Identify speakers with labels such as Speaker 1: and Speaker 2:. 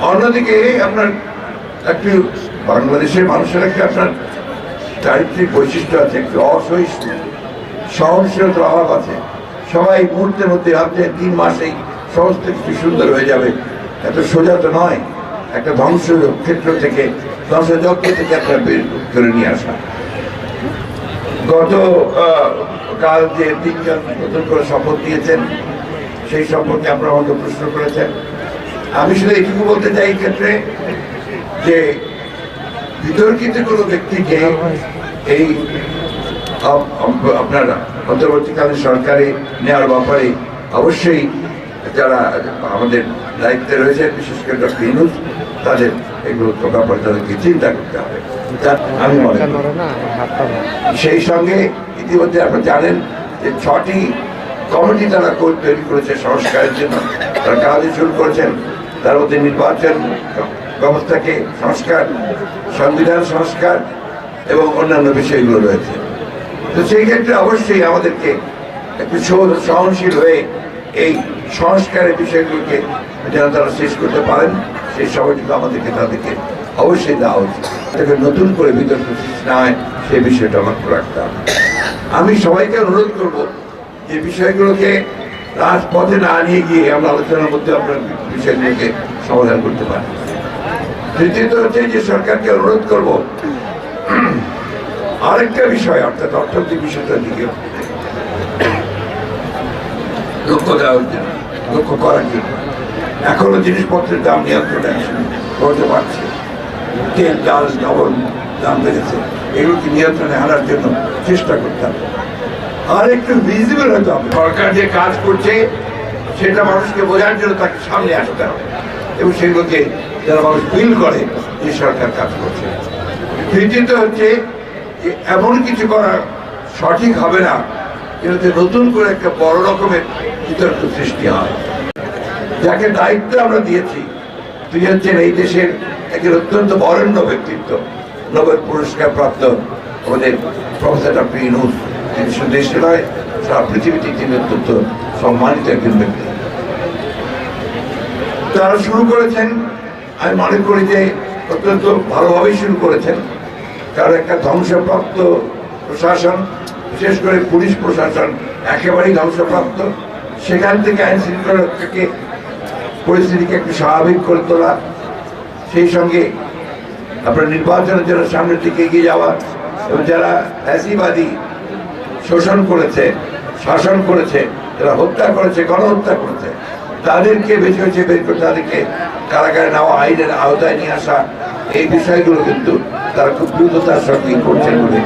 Speaker 1: অন্যদিকে আপনার একটি বাংলাদেশের মানুষের একটি আপনার চারিত্রিক বৈশিষ্ট্য আছে, একটু অসহিষ্ণু, সহনশীলতার অভাব আছে। সবাই মুহূর্তের মধ্যে ভাবছে তিন মাসেই সমস্ত কিছু সুন্দর হয়ে যাবে। এত সোজা তো নয়। একটা ধ্বংস ক্ষেত্র থেকে ধ্বংসযজ্ঞ থেকে একটা বের করে নিয়ে আসা। গত কাল যে তিনজন নতুন করে শপথ দিয়েছেন, সেই সম্পর্কে আপনারা আমাকে প্রশ্ন করেছেন। আমি শুধু এটুকু বলতে চাই ক্ষেত্রে যে বিতর্কিত কোনো ব্যক্তিকে এই আপ- আপ- আপনার অন্তর্বর্তীকালীন সরকারে নেওয়ার ব্যাপারে অবশ্যই যারা আমাদের দায়িত্বে রয়েছে বিশেষ করে ডক্টর ইনুস তাদের এগুলো ব্যাপারে তাদেরকে চিন্তা করতে হবে। আমি মনে সেই সঙ্গে ইতিমধ্যে আপনারা জানেন যে ছটি কমিটি তারা তৈরি করেছে সংস্কারের জন্য। তারা কাজে শুরু করেছেন। তার মধ্যে নির্বাচন ব্যবস্থাকে সংস্কার, সংবিধান সংস্কার এবং অন্যান্য বিষয়গুলো রয়েছে। তো সেই ক্ষেত্রে অবশ্যই আমাদেরকে একটু সহনশীল হয়ে এই সংস্কারের বিষয়গুলোকে যেন তারা শেষ করতে পারেন। সেই সময়টুকু আমাদেরকে তাদেরকে অবশ্যই দেওয়া উচিত। তাকে নতুন করে বিতর্ক না হয়, সেই বিষয়টা লক্ষ্য রাখতে হবে। আমি সবাইকে অনুরোধ করব যে বিষয়গুলোকে রাজপথে না নিয়ে গিয়ে আমরা আলোচনার মধ্যে আপনার বিষয়গুলোকে সমাধান করতে পারি। তৃতীয়ত হচ্ছে যে সরকারকে অনুরোধ করব, আরেকটা বিষয়, অর্থাৎ অর্থনৈতিক বিষয়টার দিকেও লক্ষ্য দেওয়ার জন্য, লক্ষ্য করার জন্য। এখনও জিনিসপত্রের দাম নিয়ন্ত্রণে করতে পারছে। তেল, ডাল, লবণ দাম বেড়েছে। এগুলোকে নিয়ন্ত্রণে আনার জন্য চেষ্টা করতে হবে। আর একটু ভিজিবল হতে হবে সরকার যে কাজ করছে, সেটা মানুষকে বোঝার জন্য তাকে সামনে আসতে হবে। এবং সেগুলোকে যারা মানুষ ফিল করে যে সরকার কাজ করছে। তৃতীয়ত হচ্ছে যে এমন কিছু করা সঠিক হবে না যাতে নতুন করে একটা বড় রকমের বিতর্ক সৃষ্টি হয়। যাকে দায়িত্ব আমরা দিয়েছি, তিনি হচ্ছেন এই দেশের একজন অত্যন্ত বরেণ্য ব্যক্তিত্ব, নোবেল পুরস্কার প্রাপ্ত আমাদের প্রফেসর ডক্টর ইনুস তিনি শুধু দেশে নয় সারা পৃথিবীতে তিনি অত্যন্ত সম্মানিত একজন ব্যক্তি। তারা শুরু করেছেন। আমি মনে করি যে অত্যন্ত ভালোভাবেই শুরু করেছেন। কারণ একটা ধ্বংসপ্রাপ্ত প্রশাসন, বিশেষ করে পুলিশ প্রশাসন, একেবারেই ধ্বংসপ্রাপ্ত। সেখান থেকে আইন শৃঙ্খলা রক্ষাকে, পরিস্থিতিকে একটু স্বাভাবিক করে তোলা। সেই সঙ্গে আপনার নির্বাচনের জন্য সামনের দিকে এগিয়ে যাওয়া। এবং যারা ফ্যাসিবাদী শোষণ করেছে, শাসন করেছে যারা হত্যা করেছে, গণহত্যা করেছে। তাদেরকে বেশি হয়েছে বের করে তাদেরকে কারাগারে নেওয়া, আইনের আওতায় নিয়ে আসা, এই বিষয়গুলো কিন্তু তারা খুব দ্রুততার সঙ্গে করছেন বলে